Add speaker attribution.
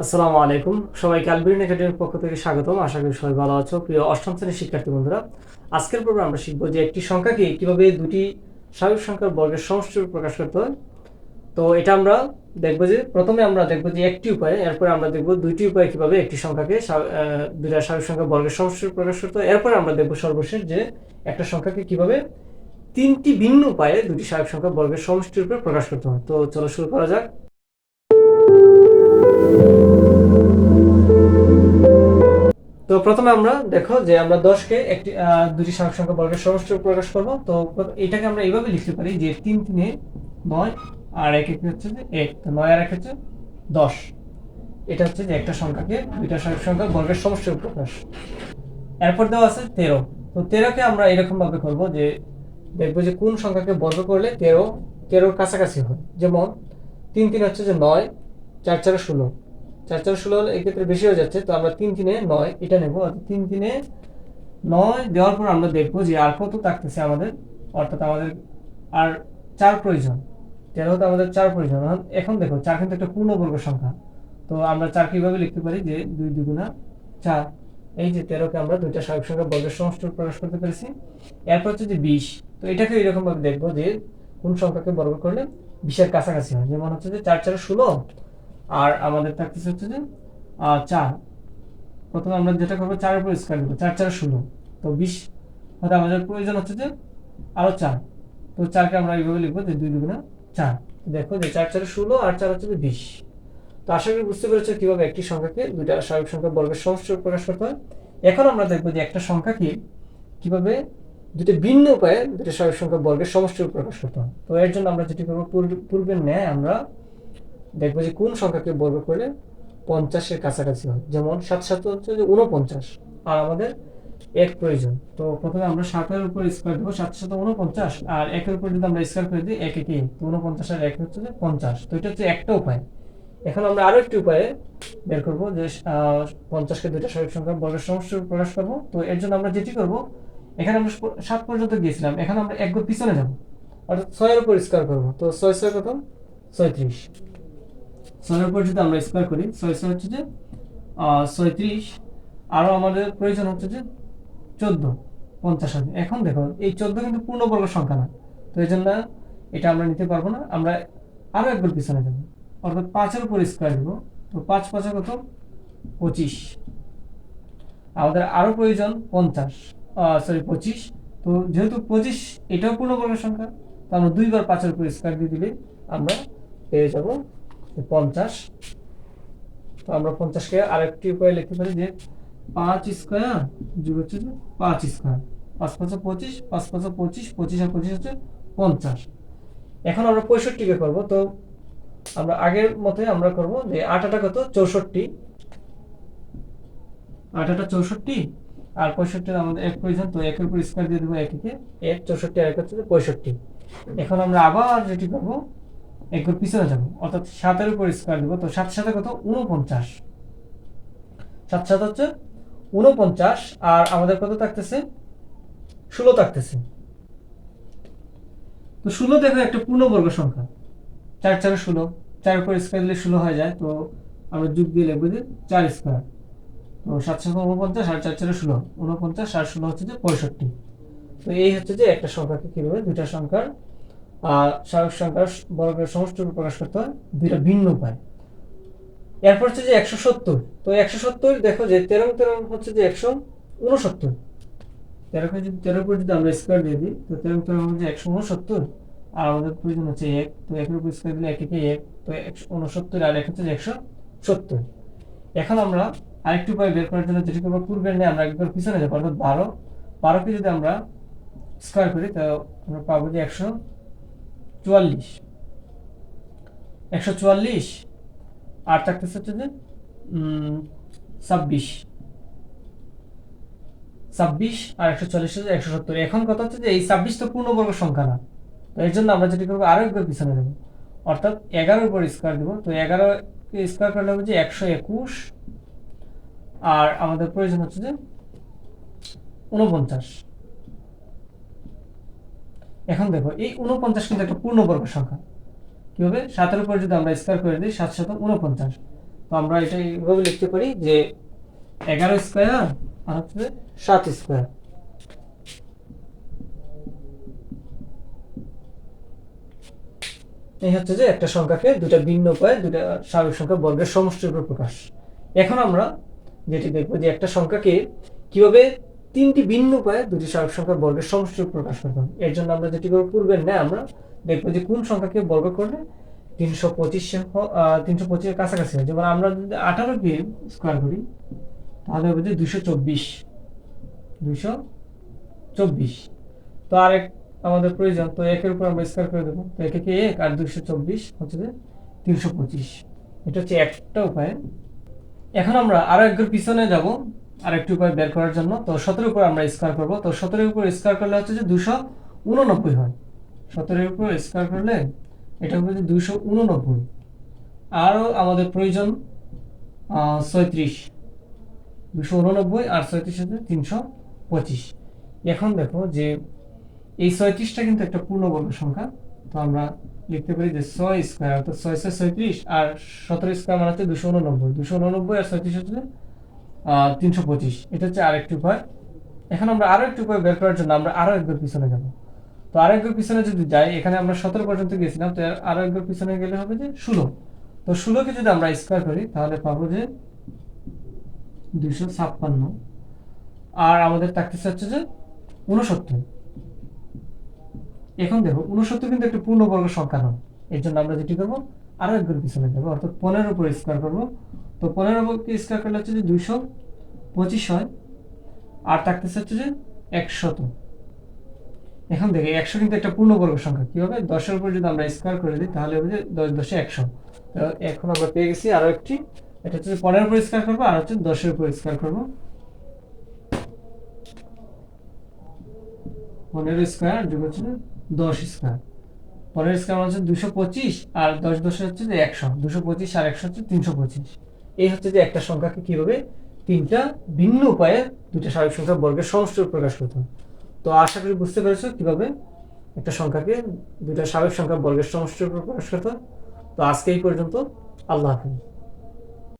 Speaker 1: আসসালামু আলাইকুম। সবাইকে আলবিরিন একাডেমির পক্ষ থেকে স্বাগতম। আশা করি সবাই ভালো আছো। প্রিয় অষ্টম শ্রেণির শিক্ষার্থী বন্ধুরা, আজকের পর্বে আমরা শিখব যে একটি সংখ্যাকে কীভাবে দুটি স্বাভাবিক সংখ্যার বর্গের সমষ্টি প্রকাশ করতে হয়। তো এটা আমরা দেখব যে প্রথমে আমরা দেখব যে একটি উপায়, এরপরে আমরা দেখব দুইটি উপায় কীভাবে একটি সংখ্যাকে দুইটা স্বাভাবিক সংখ্যা বর্গের সমষ্টি প্রকাশ করতে হয়। এরপরে আমরা দেখব সর্বশেষ যে একটা সংখ্যাকে কীভাবে তিনটি ভিন্ন উপায়ে দুটি স্বাভাবিক সংখ্যা বর্গের সমষ্টি রূপে প্রকাশ করতে হয়। তো চলো শুরু করা যাক। তো প্রথমে আমরা দেখো যে আমরা দশকে একটি দুটি স্বাভাবিক সংখ্যা বর্গের সমষ্টি প্রকাশ করব। তো এটাকে আমরা এইভাবে লিখতে পারি যে তিন তিনে নয় আর এক এক হচ্ছে যে এক। তো নয় আর এক হচ্ছে দশ। এটা হচ্ছে যে একটা সংখ্যাকে, দুইটা স্বাভাবিক সংখ্যা বর্গের সমষ্টি প্রকাশ। এরপর দেওয়া আছে তেরো। তো তেরোকে আমরা এরকম ভাবে করব যে দেখব যে কোন সংখ্যাকে বর্গ করলে তেরো, তেরোর কাছাকাছি হয়। যেমন তিন তিন হচ্ছে যে নয় চার চারে ষোলো। চার চার ষোলো হলে এক্ষেত্রে বেশি হয়ে যাচ্ছে, তো আমরা তিন তিনে নয়, এটা নেব। তিন তিনে নয় দেওয়ার পর আমরা দেখব যে আর কত থাকতেছে আমাদের, অর্থাৎ আমাদের আর চার প্রয়োজন। তেরোতে আমাদের চার প্রয়োজন। এখন- দেখো, চার কিন্তু একটা পূর্ণবর্গ সংখ্যা। তো আমরা চার কীভাবে লিখতে পারি যে দুই দুগুণা চার? এই যে তেরোকে আমরা দুইটা স্বাভাবিক সংখ্যা বর্গের সমষ্টি প্রকাশ করতে পেরেছি। এরপর হচ্ছে যে বিশ। তো এটাকে এরকম ভাবে দেখব যে কোন সংখ্যাকে বর্গ করলে বিশের কাছাকাছি হয়। যেমন হচ্ছে যে চার চার ষোলো আর আমাদের থাকতেছে হচ্ছে যে চার। প্রথমে আমরা যেটা করব, চারের উপর স্কোয়ার দেবো চার চার ষোলো তো বিশ। হয়তো আমাদের প্রয়োজন হচ্ছে যে, আরও চার। তো চারকে আমরা এইভাবে লিখব যে দুই দুগুণা চার। দেখো যে চার, চারে ষোলো আর চার হচ্ছে বিশ। তো আশা করি বুঝতে পেরেছ কীভাবে একটি সংখ্যাকে দুইটা স্বাভাবিক সংখ্যা বর্গের রূপে প্রকাশ করতে হয়। এখন আমরা দেখব যে একটা সংখ্যাকে কীভাবে দুটো ভিন্ন উপায়ে দুটো স্বাভাবিক সংখ্যা বর্গের সমষ্টি প্রকাশ করতে হয়। তো এর জন্য আমরা যেটি করব, পূর্বে- পূর্বের ন্যায় আমরা দেখব যে কোন সংখ্যাকে বর্গ করলে পঞ্চাশের কাছাকাছি হয়। যেমন সাত সাত হচ্ছে যে উনপঞ্চাশ আর আমাদের এক প্রয়োজন। তো প্রথমে আমরা সাতের উপর স্কোয়ার দেবো সাত সাত উনপঞ্চাশ আর একের উপর যদি আমরা স্কোয়ার করে দিই, এক একে তো উনপঞ্চাশ আর এক হচ্ছে যে পঞ্চাশ। তো এটা হচ্ছে একটা উপায়। এখন আমরা আরও একটি উপায়ে বের করব যে পঞ্চাশকে দুইটা স্বাভাবিক সংখ্যা বর্গের রূপে প্রকাশ করব। তো এর জন্য আমরা যেটি করব, এখানে আমরা সাত পর্যন্ত গিয়েছিলাম। এখন আমরা এক পিছনে যাব। অর্থাৎ ছয়ের উপর স্কোয়ার করব। তো ছয় ছয় কত ছয়ত্রিশ। ছয়ের উপর যদি আমরা স্কোয়ার করি, ছয় ছয় হচ্ছে যে ছয়ত্রিশ। আরও আমাদের প্রয়োজন হচ্ছে যে, চোদ্দ, পঞ্চাশ হবে। এখন দেখো, এই চোদ্দ কিন্তু পূর্ণবর্গ সংখ্যা না। তো এই জন্য এটা আমরা নিতে পারব না। আমরা আরও একবার পিছনে যাব। অর্থাৎ পাঁচের উপর স্কোয়ার দিব তো পাঁচ পাঁচে কত? পঁচিশ। আমাদের আরও প্রয়োজন পঞ্চাশ। সরি পঁচিশ। তো যেহেতু পঁচিশ, এটাও পূর্ণবর্গ সংখ্যা, তো আমরা দুইবার পাঁচের উপর স্কোয়ার দিয়ে দিলে আমরা পেয়ে যাব পঞ্চাশ। তো আমরা পঞ্চাশকে আরেকটি উপায়ে লিখতে পারি যে পাঁচ স্কোয়ার যোগ হচ্ছে যে পাঁচ স্কোয়ার। পাঁচ পাঁচশো পঁচিশ, পাঁচ পাঁচশো পঁচিশ পঁচিশ আর পঁচিশ হচ্ছে পঞ্চাশ। এখন আমরা পঁয়ষট্টিকে করব। তো আমরা আগের মতোই আমরা করব যে আটাটা কত? চৌষট্টি। আটাটা চৌষট্টি আর পঁয়ষট্টির আমাদের এক প্রয়োজন। তো একের উপর স্কোয়ার দিয়ে দেবো এককে এক চৌষট্টি আর এক হচ্ছে পঁয়ষট্টি। এখন আমরা আবার যেটি করব একর পিছনে যাব। অর্থাৎ সাতের উপর স্কোয়ার দেবো। তো সাত সাথে কত? উনপঞ্চাশ সাত সাত হচ্ছে উনপঞ্চাশ আর আমাদের কত থাকতেছে? ষোলো থাকতেছে। তো ষোলো দেখো একটা পূর্ণবর্গ সংখ্যা। চার চারে ষোলো। চার উপর স্কোয়ার দিলে ষোলো হয়ে যায়। তো আমরা যুগ দিয়ে লিখব যে চার স্কোয়ার তো সাত সাত উনপঞ্চাশ আর চার চারে ষোলো। উনপঞ্চাশ আর ষোলো হচ্ছে যে পঁয়ষট্টি। তো এই হচ্ছে যে একটা সংখ্যাকে কীভাবে? দুইটা সংখ্যার আহ, স্বাভাবিক সংখ্যার বর্গের সমষ্টি প্রকাশ করতে হয় দুইটা ভিন্ন উপায়। এরপর হচ্ছে যে একশো সত্তর। তো একশো সত্তর দেখো যে তেরো তেরো হচ্ছে যে একশো উনসত্তর। তেরোকে যদি তেরোর উপর যদি আমরা স্কোয়ার দিয়ে দিই তো তেরো তেরো হচ্ছে একশো উনসত্তর। আর আমাদের প্রয়োজন হচ্ছে এক। তো একের উপর স্কোয়ার দিলে এক একে? তো একশো উনসত্তর আর এক হচ্ছে একশো সত্তর। এখন আমরা আরেকটি উপায় বের করার জন্য যেটি করব পূর্বের নিয়ে আমরা একবার পিছনে যাব অর্থাৎ বারো। বারোকে যদি আমরা স্কোয়ার করি তো আমরা পাবো যে একশো চুয়াল্লিশ। একশো চুয়াল্লিশ, আর থাকতেছে হচ্ছে যে ছাব্বিশ। ছাব্বিশ আর একশো চল্লিশ হচ্ছে একশো সত্তর। এখন কথা হচ্ছে যে এই ছাব্বিশ তো পূর্ণবর্গ সংখ্যা না। তো এর জন্য আমরা যেটি করব আরও একবার পিছনে দেবো অর্থাৎ এগারোর উপর স্কোয়ার দেবো। তো এগারো স্কোয়ার করলে হবে যে একশো একুশ। আর আমাদের প্রয়োজন হচ্ছে যে উনপঞ্চাশ এখন দেখো, এই উনপঞ্চাশ কিন্তু একটা পূর্ণবর্গ সংখ্যা। কি হবে সাতের উপর যদি আমরা স্কোয়ার করে দিই, সাত শত উনপঞ্চাশ তো আমরা এটা এইভাবে লিখতে পারি যে এগারো স্কোয়ার আর হচ্ছে সাত স্কোয়ার এই হচ্ছে যে একটা সংখ্যাকে দুটা ভিন্ন উপায়ে দুটা স্বাভাবিক সংখ্যা বর্গের সমষ্টির উপর প্রকাশ। এখন আমরা যেটি দেখব যে একটা সংখ্যাকে কীভাবে তিনটি ভিন্ন উপায়ে দুটি স্বাভাবিক সংখ্যা বর্গের সমষ্টির উপর প্রকাশ করতাম এর জন্য আমরা যেটি করব, পূর্বের ন্যায় আমরা দেখব যে কোন সংখ্যাকে বর্গ করলে তিনশো পঁচিশ তিনশো পঁচিশের কাছাকাছি হয়। যেমন আমরা যদি আঠারো দিয়ে স্কোয়ার করি, তাহলে হবে যে দুশো চব্বিশ। দুশো চব্বিশ। তো আরেক আমাদের প্রয়োজন, তো একের উপর আমরা স্কোয়ার করে দেবো। তো একে এক, আর দুশো চব্বিশ হচ্ছে যে তিনশো পঁচিশ। এটা হচ্ছে একটা উপায়। এখন আমরা আরও একবার পিছনে যাব। আরেকটি উপায় বের করার জন্য। তো সতেরোর উপর আমরা স্কোয়ার করব। তো সতেরোর উপর স্কোয়ার করলে হচ্ছে যে দুশো উননব্বই হয়। সতেরোর উপর স্কোয়ার করলে এটা হবে যে দুশো উননব্বই। আরও আমাদের প্রয়োজন ছয়ত্রিশ। দুশো উননব্বই আর ছয়ত্রিশ হচ্ছে তিনশো পঁচিশ। এখন দেখো যে এই ছয়ত্রিশটা কিন্তু একটা পূর্ণবর্গ সংখ্যা। তো আমরা লিখতে পারি যে ছয় স্কোয়ার অর্থাৎ ছয় ছয় ছয়ত্রিশ আর সতেরো স্কোয়ার মানে হচ্ছে দুশো উননব্বই। দুশো উননব্বই আর ছয়ত্রিশ হচ্ছে তিনশো পঁচিশ। এটা হচ্ছে আরেকটি উপায়। আমরা আরও একটি উপায় বের করার জন্য আমরা আরও একবার পিছনে যাব। তো একবার পিছনে যদি যাই, এখানে আমরা সতেরো পর্যন্ত গেছিলাম, তো এর আরও একবার পিছনে গেলে হবে যে ষোলো। তো ষোলোকে যদি আমরা স্কোয়ার করি, তাহলে পাবো যে দুশো ছাপ্পান্ন। আর আমাদের হচ্ছে যে উনসত্তর এখন দেখো উনসত্তর কিন্তু একটা পূর্ণবর্গ সংখ্যা নয়। এর জন্য আমরা যেটি করব, আরও একবার পিছনে যাব, অর্থাৎ পনেরো উপর স্কোয়ার করব তো পনেরো উপরকে স্কোয়ার করলে হচ্ছে যে দুইশো পঁচিশ হয়, আর থাকতেছে হচ্ছে যে একশত। এখন দেখে, একশো কিন্তু একটা পূর্ণবর্গ সংখ্যা, কি হবে? দশের উপর যদি আমরা স্কোয়ার করে দিই, তাহলে হবে যে দশ দশে একশো। এখন আমরা পেয়ে গেছি আরও একটি, এটা হচ্ছে পনেরো উপর স্কোয়ার করব, আর হচ্ছে দশের উপর স্কোয়ার করব। পনেরো স্কোয়ার যোগ হচ্ছে দশ স্কোয়ার পনেরো স্কোয়ার হচ্ছে দুশো পঁচিশ, আর দশ দশে হচ্ছে যে একশো। দুশো পঁচিশ আর একশো হচ্ছে তিনশো পঁচিশ। এই হচ্ছে যে একটা সংখ্যাকে কীভাবে তিনটা ভিন্ন উপায়ে দুইটা স্বাভাবিক সংখ্যা বর্গের সমষ্টি প্রকাশ করতে হয়। তো আশা করি বুঝতে পেরেছ কীভাবে একটা সংখ্যাকে দুইটা স্বাভাবিক সংখ্যা বর্গের সমষ্টির প্রকাশ করতে তো আজকে এই পর্যন্ত আল্লাহ হাফিজ।